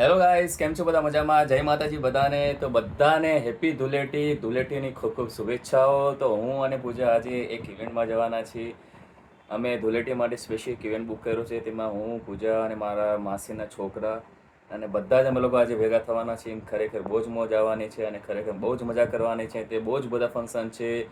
Hello guys કેમ છો બધા? મજામાં? જય માતાજી બધાને. તો બધાને હેપી ધુલેટી. ધુલેટીની ખૂબ ખૂબ શુભેચ્છાઓ. તો હું અને પૂજા આજે એક ઇવેન્ટમાં જવાના છીએ. અમે ધુલેટી માટે સ્પેશિયલ ઇવેન્ટ બુક કર્યો છે. તેમાં હું, પૂજા અને મારા માસીના છોકરા અને બધા જ અમે લોકો આજે ભેગા થવાના છીએ. ખરેખર બહુ જ મોજ આવવાની છે અને ખરેખર બહુ જ મજા કરવાની છે. તે બહુ જ બધા ફંક્શન છે.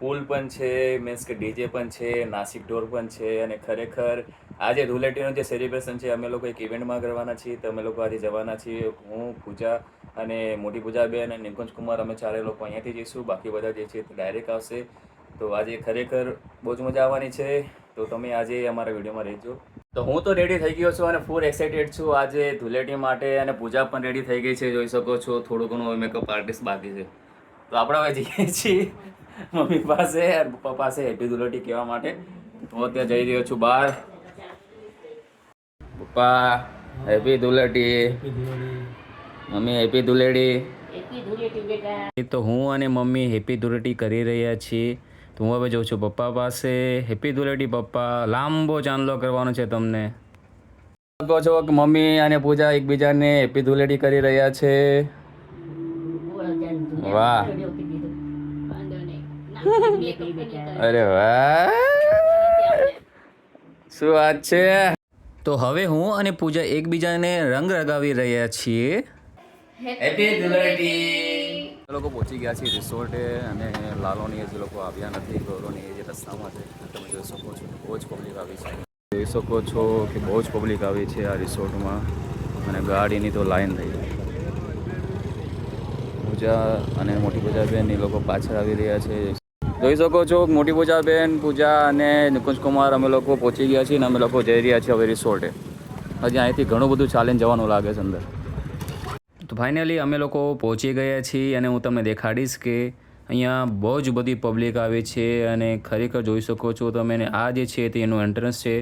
પુલ પણ છે મીન્સ કે ડીજે પણ છે, નાસિક ઢોર પણ છે અને ખરેખર આજે ધુલેટીનું જે સેલિબ્રેશન છે, અમે લોકો એક ઇવેન્ટમાં કરવાના છીએ, તો અમે લોકો આજે જવાના છીએ. હું, પૂજા અને મોટી પૂજાબેન અને નિકુંજ કુમાર, અમે ચારે લોકો અહીંયાથી જઈશું. બાકી બધા જે છે તે ડાયરેક્ટ આવશે. તો આજે ખરેખર બહુ જ મજા આવવાની છે. તો તમે આજે અમારા વિડીયોમાં રહેજો. તો હું તો રેડી થઈ ગયો છું અને ફૂલ એક્સાઇટેડ છું. આજે ધુલેટી માટે અને પૂજા પણ રેડી થઈ ગઈ છે, જોઈ શકો છો. થોડું ઘણું મેકઅપ આર્ટિસ્ટ બાકી છે. તો આપણે હવે જઈએ છીએ મમ્મી પાસે પપ્પા પાસે હેપી ધુલેટી કહેવા માટે. હું ત્યાં જઈ રહ્યો છું બહાર. Papa happy Dhuleti mummy happy બેટા. તો હું અને મમ્મી હેપી ધુલેટી કરી રહ્યા છીએ. તો હું હવે જઉં છું પપ્પા પાસે. હેપી ધુલેટી પપ્પા લાંબો ચાંદલો કરવાનો છે તમને. કહો છો કે મમ્મી અને પૂજા એકબીજાને હેપી ધુલેટી કરી રહ્યા છે? વાહ. અરે વાહ. શું વાત છે? તો હવે હું અને પૂજા એકબીજાને રંગ લગાવી રહ્યા છીએ. હેપી ધૂળેટી લોકો પહોંચી ગયા છે રિસોર્ટે અને લાલોની જે લોકો આવ્યા નથી ગૌરવની એ જે રસ્તામાં છે તમે જોઈ શકો છો બહુ જ પબ્લિક આવી છે. જોઈ શકો છો કે બહુ જ પબ્લિક આવી છે આ રિસોર્ટમાં અને ગાડીની તો લાઈન થઈ પૂજા અને મોટી પૂજાબેન એ લોકો પાછળ આવી રહ્યા છે. જોઈ શકો છો, મોટી પૂજાબેન, પૂજા અને નિકુંજ કુમાર અમે લોકો પહોંચી ગયા છીએ અને અમે લોકો જઈ રહ્યા છીએ હવે રિસોર્ટે. હજી અહીંથી ઘણું બધું ચાલીને જવાનું લાગે છે અંદર. તો ફાઇનલી અમે લોકો પહોંચી ગયા છીએ અને હું તમને દેખાડીશ કે અહીંયા બહુ જ બધી પબ્લિક આવે છે અને ખરેખર જોઈ શકો છો તમે આ જે છે તે એનું એન્ટ્રન્સ છે.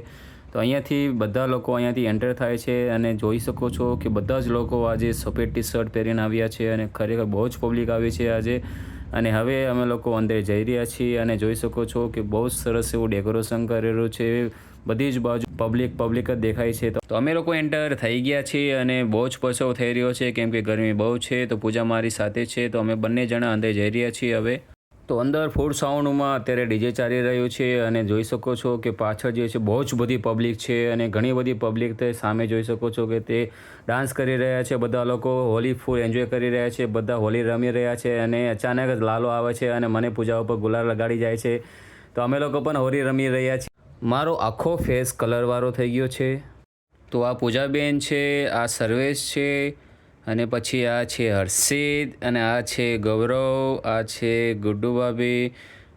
તો અહીંયાથી બધા લોકો અહીંયાથી એન્ટર થાય છે અને જોઈ શકો છો કે બધા જ લોકો આજે સફેદ ટી શર્ટ પહેરીને આવ્યા છે અને ખરેખર બહુ જ પબ્લિક આવી છે આજે. અને હવે અમે લોકો અંદર જઈ રહ્યા છીએ અને જોઈ શકો છો કે બહુ જ સરસ એવું ડેકોરેશન કરેલું છે. બધી જ બાજુ પબ્લિક પબ્લિક જ દેખાય છે. તો અમે લોકો એન્ટર થઈ ગયા છીએ અને બહુ જ પછો થઈ રહ્યો છે કેમ કે ગરમી બહુ છે, તો પૂજા મારી સાથે છે, તો અમે બંને જણા અંદર જઈ રહ્યા છીએ હવે. તો અંદર ફૂડ સાઉન્ડમાં અત્યારે ડીજે ચાલી રહ્યું છે અને જોઈ શકો છો કે પાછળ જે છે બહુ જ બધી પબ્લિક છે અને ઘણી બધી પબ્લિક તે સામે જોઈ શકો છો કે તે ડાન્સ કરી રહ્યા છે. બધા લોકો હોલી ફૂલ એન્જોય કરી રહ્યા છે. બધા હોલી રમી રહ્યા છે અને અચાનક જ લાલો આવે છે અને મને પૂજા ઉપર ગુલાલ લગાડી જાય છે. તો અમે લોકો પણ હોલી રમી રહ્યા છીએ. મારો આખો ફેસ કલરવાળો થઈ ગયો છે. તો આ પૂજાબેન છે, આ સર્વેશ છે અને પછી આ છે હર્ષિત અને આ છે ગૌરવ, આ છે ગુડ્ડુ ભાભી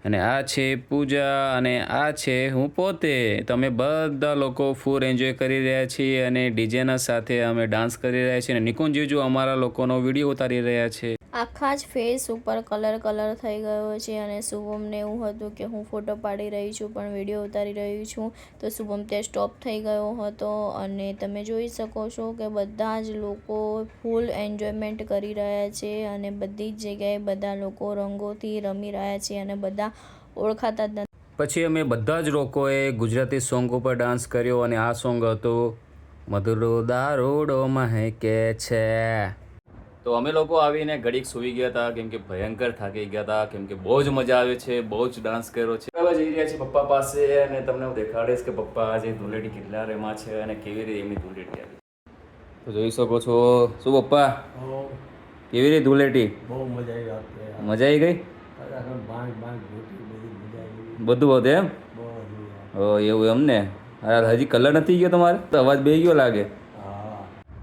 અને આ છે પૂજા, અને આ છે હું પોતે. તમે બધા લોકો ફૂલ એન્જોય કરી રહ્યા છીએ અને ડીજેના સાથે અમે ડાન્સ કરી રહ્યા છીએ અને નિકુંજ જીજુ અમારા લોકોનો વીડિયો ઉતારી રહ્યા છે. આખા જ ફેસ ઉપર કલર કલર થઈ ગયો છે અને શુભમને એવું હતું કે હું ફોટો પાડી રહી છું, પણ વીડિયો ઉતારી રહી છું. તો શુભમ ત્યાં સ્ટોપ થઈ ગયો હતો અને તમે જોઈ શકો છો કે બધા જ લોકો ફૂલ એન્જોયમેન્ટ કરી રહ્યા છે અને બધી જ જગ્યાએ બધા લોકો રંગોથી રમી રહ્યા છે અને બધા ઓળખાતા જ પછી અમે બધા જ લોકોએ ગુજરાતી સોંગ ઉપર ડાન્સ કર્યો અને આ સોંગ હતું, મધુરો દારૂડો મહેકે છે. તો અમે લોકો આવીને ઘડીક સૂઈ ગયા હતા કેમ કે ભયંકર થાકી ગયા હતા કેમ કે બહુ જ મજા આવે છે બહુ જ ડાન્સ કર્યો છે. હવે જઈ રહ્યા છે પપ્પા પાસે અને તમને હું દેખાડીશ કે પપ્પા આજે ધૂળેટી કેટલા રેમાં છે અને કેવી રીતે એમની ધૂળેટી આવી તો જોઈ શકો છો. શું પપ્પા? કેવી રીતે ધૂળેટી? બહુ મજા આવી મજા આવી ગઈ? બધી મજા આવી બધું બધું એમ? એવું એમ ને? હજી કલર નથી ગયો તમારે? તો અવાજ બે ગયો લાગે.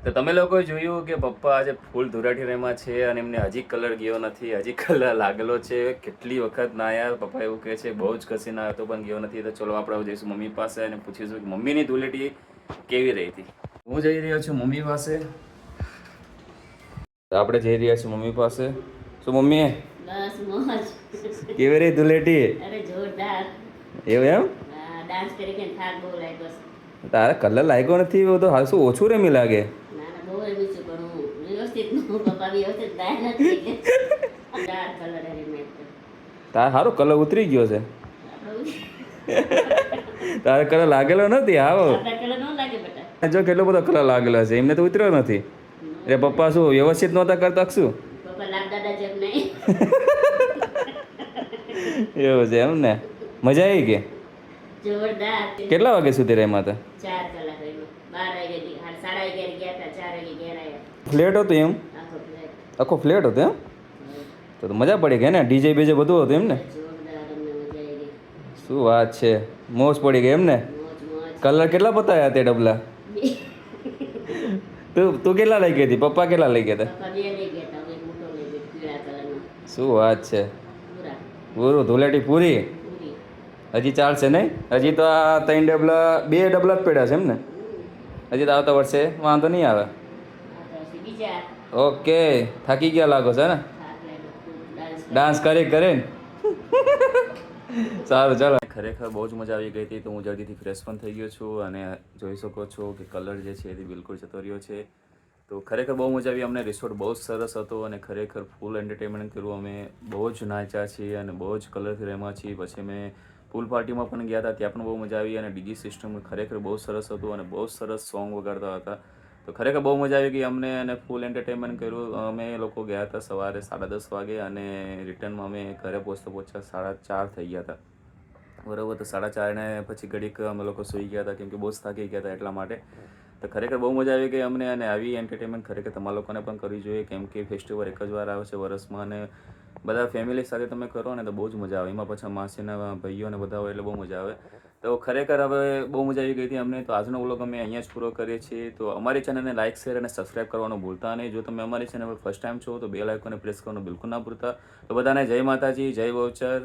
તો તમે લોકોએ જોયું કે પપ્પા આજે ફૂલ ધુરાટી રેમાં છે અને એમને હજી કલર ગયો નથી હજી કલર લાગેલો છે. કેટલી વખત ના યાર પપ્પા એવું કહે છે બહુ જ કસી ના તો પણ ગયો નથી. તો ચલો આપણે જઈશું મમ્મી પાસે અને પૂછીશું કે મમ્મીની ધૂળેટી કેવી રહી હતી? હું જઈ રહ્યો છું મમ્મી પાસે. આપણે જઈ રહ્યા છીએ મમ્મી પાસે. શું મમ્મી? બસ મોજ. કેવી રહી ધૂળેટી? અરે જોરદાર. એવું એમ? ડાન્સ કરી કે થાક બહુ લાગ્યો તારે કલર લાગ્યો નથી તો હાલ શું ઓછું રેમી લાગે ના ના બહુ એવી છું પણ હું વ્યવસ્થિત હું પપ્પા વ્યવસ્થિત ગાય નથી ચાર કલર એની મેચ તારે સારો કલર ઉતરી ગયો છે. તારે કલર લાગેલો નથી આવો જો કેટલો બધો કલર લાગેલો છે એમને તો ઉતર્યો નથી. એટલે પપ્પા શું વ્યવસ્થિત નહોતા કરતા શું? એવું છે એમ ને? મજા આવી કે? કેટલા વાગે સુધી રહ્યા હતા ફ્લેટ હતું એમ? આખો ફ્લેટ હતો એમ? તો મજા પડી ગઈ ને? ડીજે બીજે બધું હતું એમ ને જોરદાર અમને મજા આવી ગઈ શું વાત છે? મોજ પડી ગઈ એમ ને મોજ મોજ કલર કેટલા પતાયા તે ડબલા? તું તું કેટલા લઈ ગઈ હતી? પપ્પા કેટલા લઈ ગયા હતા? શું વાત છે? પૂરા ધુલેટી પૂરી? હજી ચાલશે નહીં? હજી તો આ ત્રણ ડબલા બે ડબલા જ પડ્યા છે એમ ને હજી તો આવતા વર્ષે વાંધો નહીં આવે. ઓકે, થાકી ગયા લાગો છે ને? ડાન્સ કરી કરીને સારું, ચાલો. ખરેખર બહુ જ મજા આવી ગઈ હતી, તો હું જલ્દીથી ફ્રેશ પણ થઈ ગયો છું અને જોઈ શકો છો કે કલર જે છે એ બિલકુલ જતો રહ્યો છે. તો ખરેખર બહુ મજા આવી, અમને રિસોર્ટ બહુ જ સરસ હતો અને ખરેખર ફૂલ એન્ટરટેનમેન્ટ કર્યું. અમે બહુ જ નાચ્યા છીએ અને બહુ જ કલરથી રમ્યા છીએ. પછી અમે પૂલ પાર્ટીમાં પણ ગયા હતા, ત્યાં પણ બહુ મજા આવી અને ડીજી સિસ્ટમ ખરેખર બહુ સરસ હતું અને બહુ સરસ સોંગ વગાડતા હતા. તો ખરેખર બહુ મજા આવી ગઈ અમને અને ફૂલ એન્ટરટેનમેન્ટ કર્યું. અમે લોકો ગયા હતા સવારે સાડા દસ વાગે અને રિટર્નમાં અમે ઘરે પહોંચતા પહોંચતા સાડા ચાર થઈ ગયા હતા. બરાબર, તો સાડા ચારને પછી ઘડીક અમે લોકો સૂઈ ગયા હતા, કેમ કે બહુ જ થાકી ગયા હતા એટલા માટે. તો ખરેખર બહુ મજા આવી ગઈ અમને અને આવી એન્ટરટેનમેન્ટ ખરેખર તમારા લોકોને પણ કરવી જોઈએ, કેમ કે ફેસ્ટિવલ એક જ વાર આવે છે વર્ષમાં અને બધા ફેમિલી સાથે તમે કરો ને તો બહુ જ મજા આવે. એમાં પાછા માસીના ભાઈઓ ને બધા હોય એટલે બહુ મજા આવે. તો ખરેખર હવે બહુ મજા આવી ગઈ હતી અમને. તો આજનો વ્લોગ અમે અહીંયા જ પૂરો કરીએ છીએ. તો અમારી ચેનલને લાઇક શેર અને સબસ્ક્રાઇબ કરવાનું ભૂલતા નહીં. જો તમે અમારી ચેનલ પર ફર્સ્ટ ટાઈમ છો, તો બે લાઇકોને પ્રેસ કરવાનું બિલકુલ ના ભૂલતા. તો બધાને જય માતાજી, જય બહુચર